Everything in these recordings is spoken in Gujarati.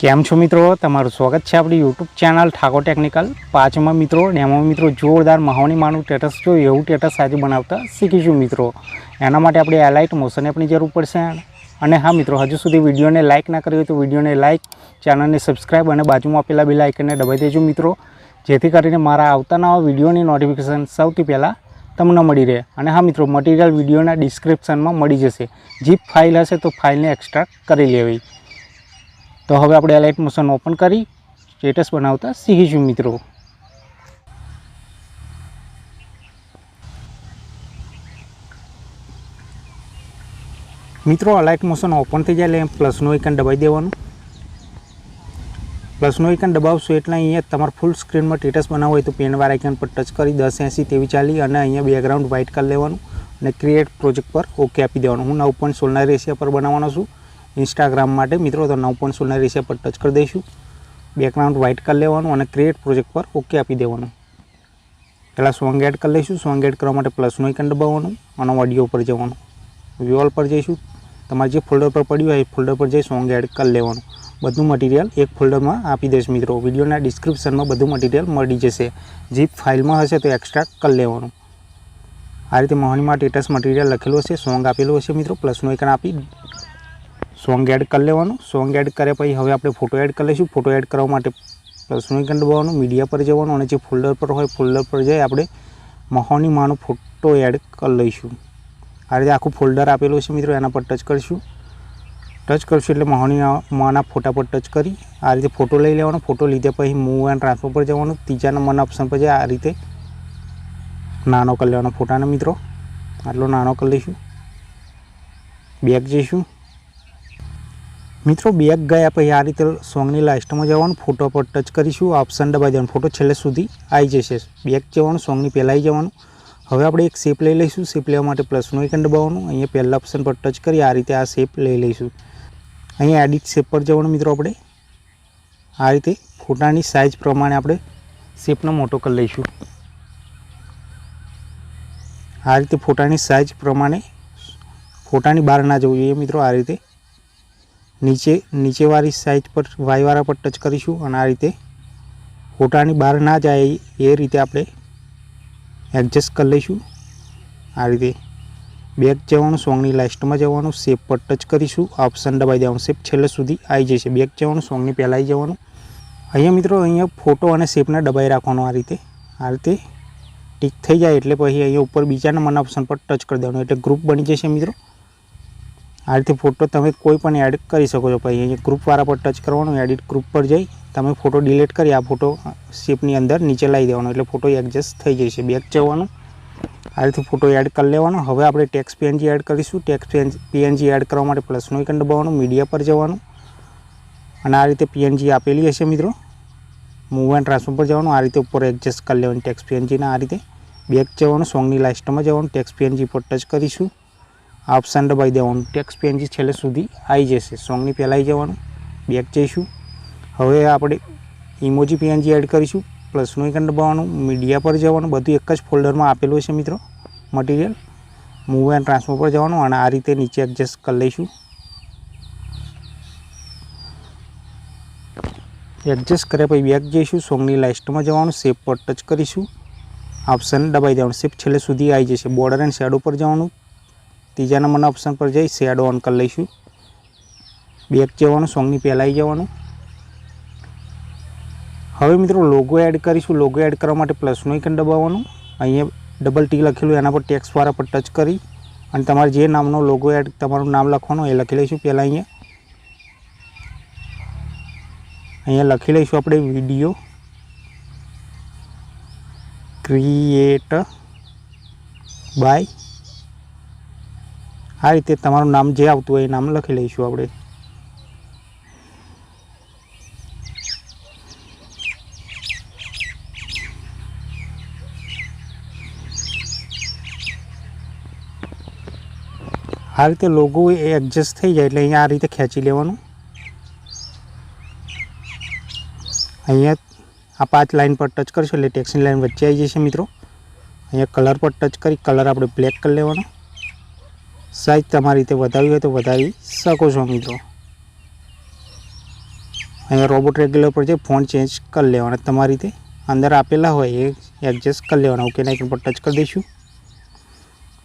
કેમ છો મિત્રો? તમારું સ્વાગત છે આપણી યુટ્યુબ ચેનલ ઠાકોર ટેકનિકલ પાંચમાં મિત્રો નેમા મિત્રો જોરદાર માહોની માનું ટેટસ જો એવું ટેટસ આજે બનાવતા શીખીશું મિત્રો. એના માટે આપણે એલાઇટ મોશન એપની જરૂર પડશે. અને હા મિત્રો, હજુ સુધી વિડીયોને લાઇક ના કરી હોય તો વિડીયોને લાઇક ચેનલને સબસ્ક્રાઈબ અને બાજુમાં આપેલા બે લાઇકને દબાઈ દેજો મિત્રો. જેથી કરીને મારા આવતાના વિડીયોની નોટિફિકેશન સૌથી પહેલાં તમને મળી રહે. અને હા મિત્રો મટીરિયલ વિડીયોના ડિસ્ક્રિપ્શનમાં મળી જશે. જીપ ફાઇલ હશે તો ફાઇલને એક્સ્ટ્રા કરી લેવી. તો હવે આપણે એલાઇટ મોશન ઓપન કરી સ્ટેટસ બનાવતા શીખીશું મિત્રો. મિત્રો અલાઇટ મોશન ઓપન થઈ જાય એટલે પ્લસનું આઇકન દબાવી દેવાનું. પ્લસનું આઇકન દબાવશો એટલે અહીંયા તમારે ફૂલ સ્ક્રીનમાં સ્ટેટસ બનાવવું હોય તો પેનવાર આઇકન પર ટચ કરી દસ, એંસી તેવી ચાલી અને અહીંયા બેકગ્રાઉન્ડ વ્હાઇટ કરી લેવાનું અને ક્રિએટ પ્રોજેક્ટ પર ઓકે આપી દેવાનું. હું નવ પોઈન્ટ સોલનાર રેશિયા પર બનાવવાનો છું. ઇન્સ્ટાગ્રામ માટે મિત્રો, તો નવ પોઈન્ટ સોળના રેશિયા પર ટચ કરી દઈશું. બેકગ્રાઉન્ડ વ્હાઇટ કરી લેવાનું અને ક્રિએટ પ્રોજેક્ટ પર ઓકે આપી દેવાનું. પહેલાં સોંગ એડ કરી લઈશું. સોંગ એડ કરવા માટે પ્લસનું આઇકન દબાવવાનું અને ઓડિયો પર જવાનું. વ્યુઅલ પર જઈશું. તમારે જે ફોલ્ડર પર પડ્યું હોય એ ફોલ્ડર પર જઈ સોંગ એડ કરી લેવાનું. બધું મટીરિયલ એક ફોલ્ડરમાં આપી દઈશ મિત્રો. વિડીયોના ડિસ્ક્રિપ્શનમાં બધું મટીરિયલ મળી જશે. જીપ ફાઇલમાં હશે તો એક્સ્ટ્રા કરી લેવાનું. આ રીતે મોહનીમાં ટેટસ મટીરિયલ લખેલું હશે સોંગ આપેલું હશે મિત્રો. પ્લસનું આઇકન આપી સોંગ એડ કરી લેવાનું. સોંગ એડ કર્યા પછી હવે આપણે ફોટો એડ કરી લઈશું. ફોટો એડ કરવા માટે પ્લસનું આઇકન દબાવવાનું મીડિયા પર જવાનું અને જે ફોલ્ડર પર હોય ફોલ્ડર પર જઈ આપણે મહોની માનો ફોટો એડ કરી લઈશું. આ રીતે આખું ફોલ્ડર આપેલું છે મિત્રો, એના પર ટચ કરીશું. ટચ કરશું એટલે મહોની માના ફોટા પર ટચ કરી આ રીતે ફોટો લઈ લેવાનો. ફોટો લીધા પછી મૂવ એન્ડ ટ્રાન્સફર પર જવાનું. ત્રીજા નંબરના ઓપ્શન પર જઈ આ રીતે નાનો કરી લેવાનો ફોટાને મિત્રો. આટલો નાનો કરી લઈશું. બેક જઈશું. મિત્રો બેક ગયા પછી આ રીતે સોંગની લાસ્ટમાં જવાનું, ફોટો પર ટચ કરીશું ઓપ્શન દબાઈ દેવાનું ફોટો છેલ્લે સુધી આવી જશે. બેક જવાનું, સોંગની પહેલાં જવાનું. હવે આપણે એક શેપ લઈ લઈશું. શેપ લેવા માટે પ્લસનું આઇકન દબાવવાનું. અહીંયા પહેલા ઓપ્શન પર ટચ કરી આ રીતે આ શેપ લઈ લઈશું. અહીંયા એડિટ શેપ પર જવાનું મિત્રો આપણે. આ રીતે ફોટાની સાઇઝ પ્રમાણે આપણે શેપનો મોટો કરી લઈશું. આ રીતે ફોટાની સાઇઝ પ્રમાણે ફોટાની બહાર ના જવું જોઈએ મિત્રો, આ રીતે. નીચે, નીચેવાળી સાઈડ પર વાયવાળા પર ટચ કરીશું અને આ રીતે ફોટાની બહાર ના જાય એ રીતે આપણે એડજસ્ટ કરી લઈશું. આ રીતે બેક જવાનું સોંગની લાસ્ટમાં જવાનું શેપ પર ટચ કરીશું. ઓપ્શન દબાઈ દેવાનું શેપ છેલ્લે સુધી આવી જશે. બેક જવાનું સોંગની પહેલાં આવી જવાનું. અહીંયા મિત્રો, અહીંયા ફોટો અને શેપને દબાઈ રાખવાનો આ રીતે. આ રીતે ટીક થઈ જાય એટલે પછી અહીંયા ઉપર બીજા નંબરના ઓપ્શન પર ટચ કરી દેવાનું. એટલે ગ્રુપ બની જશે મિત્રો. આ રીતે ફોટો તમે કોઈ પણ એડ કરી શકો છો. પછી અહીંયા ગ્રુપવાળા પર ટચ કરવાનું એડિટ ગ્રુપ પર જઈ, તમે ફોટો ડિલીટ કરી, આ ફોટો શેપની અંદર નીચે લાવી દેવાનો. એટલે ફોટો એડજસ્ટ થઈ જશે બેક જવાનું. આ ફોટો એડ કરી લેવાનો. હવે આપણે ટેક્સ પીએનજી એડ કરીશું. ટેક્સ પીએનજી એડ કરવા માટે પ્લસનું આઇકન દબાવવાનું મીડિયા પર જવાનું. અને આ રીતે પીએનજી આપેલી હશે મિત્રો. મૂવ એન્ડ ટ્રાન્સફર પર જવાનું. આ રીતે ઉપર એડજસ્ટ કરી લેવાનું ટેક્સ પીએનજીને આ રીતે બેક જવાનું. સોંગની લાસ્ટમાં જવાનું. ટેક્સ પીએનજી પર ટચ કરીશું. આ ઓપ્શન દબાઈ દેવાનું ટેક્સ પેનજી છેલ્લે સુધી આવી જશે સોંગની પહેલાં આવી જવાનું બેક જઈશું હવે આપણે ઇમોજી પીએનજી એડ કરીશું પ્લસનું એકન દબાવવાનું મીડિયા પર જવાનું બધું એક જ ફોલ્ડરમાં આપેલું છે મિત્રો મટીરિયલ મૂવ એન્ડ ટ્રાન્સફર પર જવાનું અને આ રીતે નીચે એડજસ્ટ કરી લઈશું એડજસ્ટ કર્યા પછી બેક જઈશું સોંગની લાસ્ટમાં જવાનું શેપ પર ટચ કરીશું ઓપ્શન દબાઈ દેવાનું શેપ છેલ્લે સુધી આવી જશે બોર્ડર એન્ડ શેડો પર જવાનું ત્રીજા નંબરના ઓપ્શન પર જઈ શેડો ઓન કરી લઈશું. બેક જવાનું સોંગની પહેલાં જવાનું. હવે મિત્રો લોગો એડ કરીશું. લોગો એડ કરવા માટે પ્લસનું આઇકન દબાવવાનું. અહીંયા ડબલ ટી લખેલું, એના પર ટેક્સવાળા પર ટચ કરી. અને તમારે જે નામનો લોગો એડ તમારું નામ લખવાનું, એ લખી લઈશું પહેલાં અહીંયા. અહીંયા લખી લઈશું આપણે વીડિયો ક્રિએટ બાય આ રીતે તમારું નામ જે આવતું હોય એ નામ લખી લઈશું આપણે. આ રીતે લોગો એ એડજસ્ટ થઈ જાય એટલે અહીંયા આ રીતે ખેંચી લેવાનું. અહીંયા આ પાંચ લાઇન પર ટચ કરશો એટલે ટેક્સની લાઇન વચ્ચે આવી જશે મિત્રો. અહીંયા કલર પર ટચ કરી કલર આપણે બ્લેક કરી લેવાનો. સાઈઝ તમારી રીતે વધારવી હોય તો વધારી શકો છો મિત્રો. અહીંયા રોબોટ રેગ્યુલર પર જે ફોન ચેન્જ કરી લેવાના, તમારી રીતે અંદર આપેલા હોય એ એડજસ્ટ કરી લેવાના. ઓકે નાઇકન પર ટચ કરી દઈશું.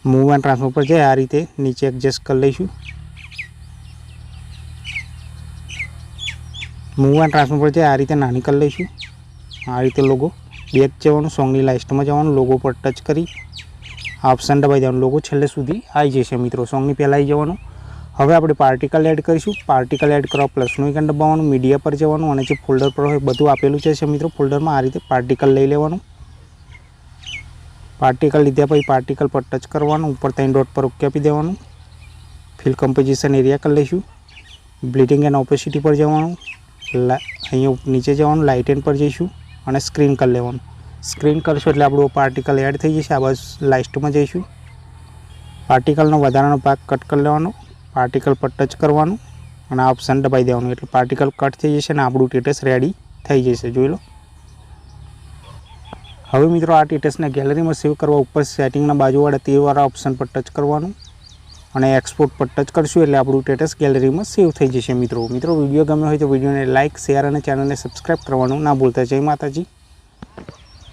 મૂવ એન્ડ ટ્રાન્સફર પર જાય આ રીતે નીચે એડજસ્ટ કરી લઈશું. મૂવ એન્ડ ટ્રાન્સફર પર જાય આ રીતે નાની કરી લઈશું. આ રીતે લોગો બેક જવાનું સોંગની લાસ્ટમાં જવાનું લોગો પર ટચ કરી ઓપ્શન દબાઈ દેવાનું. લોકો છેલ્લે સુધી આવી જશે મિત્રો. સોંગની પહેલાં આવી જવાનું. હવે આપણે પાર્ટિકલ એડ કરીશું. પાર્ટિકલ એડ કરવા પ્લસનું આઇકન દબાવવાનું મીડિયા પર જવાનું અને જે ફોલ્ડર પર હોય બધું આપેલું છે મિત્રો. ફોલ્ડરમાં આ રીતે પાર્ટિકલ લઈ લેવાનું. પાર્ટિકલ લીધા પછી પાર્ટિકલ પર ટચ કરવાનું. ઉપર ત્રણ ડોટ પર ઓકે આપી દેવાનું. ફિલ કમ્પોઝિશન એરિયા કરી લઈશું. બ્લીડિંગ એન્ડ ઓપોસિટી પર જવાનું. અહીંયા નીચે જવાનું. લાઇટ એન્ડ પર જઈશું. અને સ્ક્રીન કરી લેવાનું. સ્ક્રીન કરશું એટલે આપણું પાર્ટિકલ એડ થઈ જશે. આ બસ લાસ્ટમાં જઈશું. પાર્ટિકલનો વધારાનો ભાગ કટ કરી લેવાનો. પાર્ટિકલ પર ટચ કરવાનું અને આ ઓપ્શન દબાઈ દેવાનું. એટલે પાર્ટિકલ કટ થઈ જશે અને આપણું ટેટસ રેડી થઈ જશે. જોઈ લો. હવે મિત્રો આ ટેટસને ગેલેરીમાં સેવ કરવા ઉપર સેટિંગના બાજુવાળા તેવાળા ઓપ્શન પર ટચ કરવાનું અને એક્સપોર્ટ પર ટચ કરશું એટલે આપણું ટેટસ ગેલેરીમાં સેવ થઈ જશે મિત્રો. મિત્રો વીડિયો ગમ્યો હોય તો વિડીયોને લાઇક શેર અને ચેનલને સબસ્ક્રાઈબ કરવાનું ના ભૂલતા. જય માતાજી.